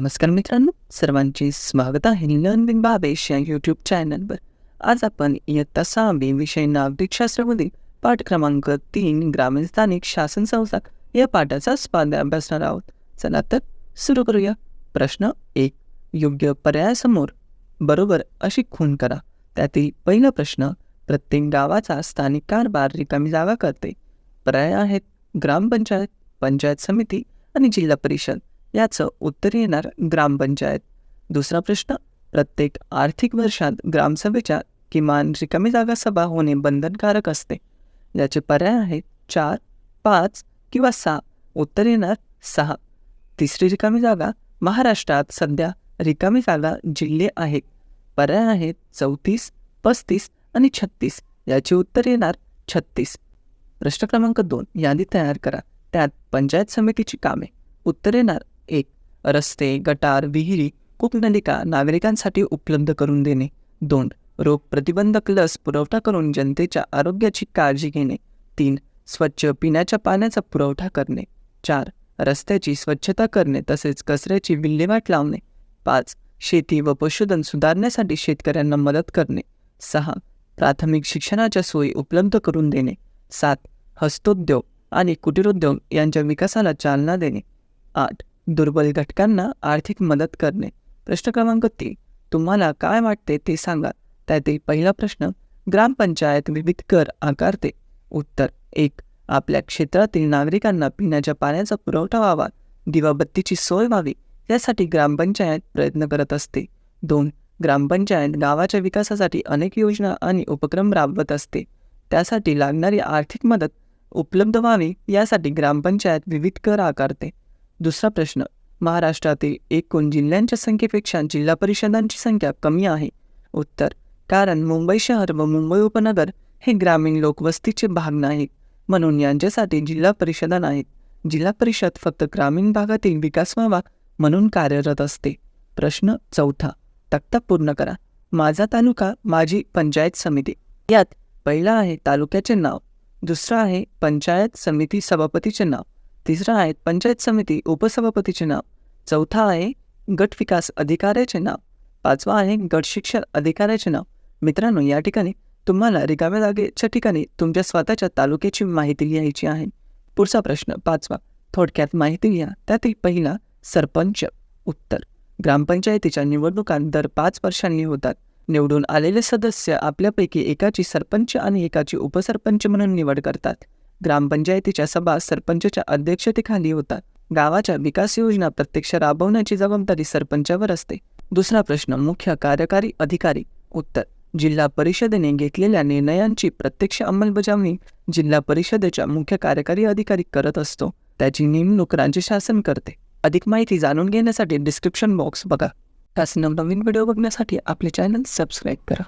नमस्कार मित्रांनो सर्वांचे स्वागत आहे लर्निंग बाबेश या यूट्यूब चॅनलवर आज आपण इयत्ता सहावी विषय नागरिकशास्त्रामधील पाठ क्रमांक तीन ग्रामीण स्थानिक शासन संस्था या पाठाचा स्वाध्याय अभ्यासणार आहोत. चला तर सुरू करूया. प्रश्न एक योग्य पर्यायासमोर बरोबर अशी खून करा. त्यातील पहिला प्रश्न प्रत्येक गावाचा स्थानिक कारभार रिकामी जागा करते. पर्याय आहेत ग्रामपंचायत पंचायत समिती आणि जिल्हा परिषद. याचं उत्तर येणार ग्रामपंचायत. दुसरा प्रश्न प्रत्येक आर्थिक वर्षात ग्रामसभेच्या किमान रिकामी जागा सभा होणे बंधनकारक असते. याचे पर्याय आहेत चार पाच किंवा सहा. उत्तर येणार सहा. तिसरी रिकामी जागा महाराष्ट्रात सध्या रिकामी जागा जिल्हे आहेत. पर्याय आहेत चौतीस पस्तीस आणि छत्तीस. याचे उत्तर येणार छत्तीस. प्रश्न क्रमांक दोन यादी तयार करा. त्यात पंचायत समितीची कामे. उत्तर येणार एक रस्ते गटार विहिरी कूपनलिका नागरिकांसाठी उपलब्ध करून देणे. दोन रोग प्रतिबंधक लस पुरवठा करून जनतेच्या आरोग्याची काळजी घेणे. तीन स्वच्छ पिण्याच्या पाण्याचा पुरवठा करणे. चार रस्त्याची स्वच्छता करणे तसेच कचऱ्याची विल्हेवाट लावणे. पाच शेती व पशुधन सुधारण्यासाठी शेतकऱ्यांना मदत करणे. सहा प्राथमिक शिक्षणाच्या सोयी उपलब्ध करून देणे. सात हस्तोद्योग आणि कुटीरोद्योग यांच्या विकासाला चालना देणे. आठ दुर्बल घटकांना आर्थिक मदत करणे. प्रश्न क्रमांक तीन. तुम्हाला काय वाटते ते सांगा. त्यातील पहिला प्रश्न ग्रामपंचायत विविध कर आकारते. उत्तर एक. आपल्या क्षेत्रातील नागरिकांना पिण्याच्या पाण्याचा पुरवठा व्हावा. दिवाबत्तीची सोय व्हावी. यासाठी ग्रामपंचायत प्रयत्न करत असते. दोन. ग्रामपंचायत गावाच्या विकासासाठी अनेक योजना आणि उपक्रम राबवत असते. त्यासाठी लागणारी आर्थिक मदत उपलब्ध व्हावी यासाठी ग्रामपंचायत विविध कर आकारते. दुसरा प्रश्न महाराष्ट्रातील एकूण जिल्ह्यांच्या संख्येपेक्षा जिल्हा परिषदांची संख्या कमी आहे. उत्तर कारण मुंबई शहर व मुंबई उपनगर हे ग्रामीण लोकवस्तीचे भाग नाहीत म्हणून यांच्यासाठी जिल्हा परिषदा नाहीत. जिल्हा परिषद फक्त ग्रामीण भागातील विकास व्हावा म्हणून कार्यरत असते. प्रश्न चौथा तक्ता पूर्ण करा. माझा तालुका माझी पंचायत समिती. यात पहिला आहे तालुक्याचे नाव. दुसरं आहे पंचायत समिती सभापतीचे नाव. तिसरा आहे पंचायत समिती उपसभापतीचे नाव. चौथा आहे गट विकास अधिकाऱ्याचे नाव. पाचवा आहे गट शिक्षण अधिकाऱ्याचे नाव. मित्रांनो या ठिकाणी तुम्हाला रिकाम्या जागेच्या ठिकाणी तुमच्या स्वतःच्या तालुक्याची माहिती लिहायची आहे. पुढचा प्रश्न पाचवा. थोडक्यात माहिती लिहा त्यातील पहिला सरपंच. उत्तर. ग्रामपंचायतीच्या निवडणुका दर पाच वर्षांनी होतात. निवडून आलेले सदस्य आपल्यापैकी एकाची सरपंच आणि एकाची उपसरपंच म्हणून निवड करतात. ग्रामपंचायतीच्या सभा सरपंचच्या अध्यक्षतेखाली होतात. गावाच्या विकास योजना प्रत्यक्ष राबवण्याची जबाबदारी सरपंचावर असते. दुसरा प्रश्न मुख्य कार्यकारी अधिकारी. उत्तर जिल्हा परिषदेने घेतलेल्या निर्णयांची प्रत्यक्ष अंमलबजावणी जिल्हा परिषदेच्या मुख्य कार्यकारी अधिकारी करत असतो. त्याची नेमणूक राज्य शासन करते. अधिक माहिती जाणून घेण्यासाठी डिस्क्रिप्शन बॉक्स बघा. त्याच नवनवीन व्हिडिओ बघण्यासाठी आपले चॅनल सबस्क्राईब करा.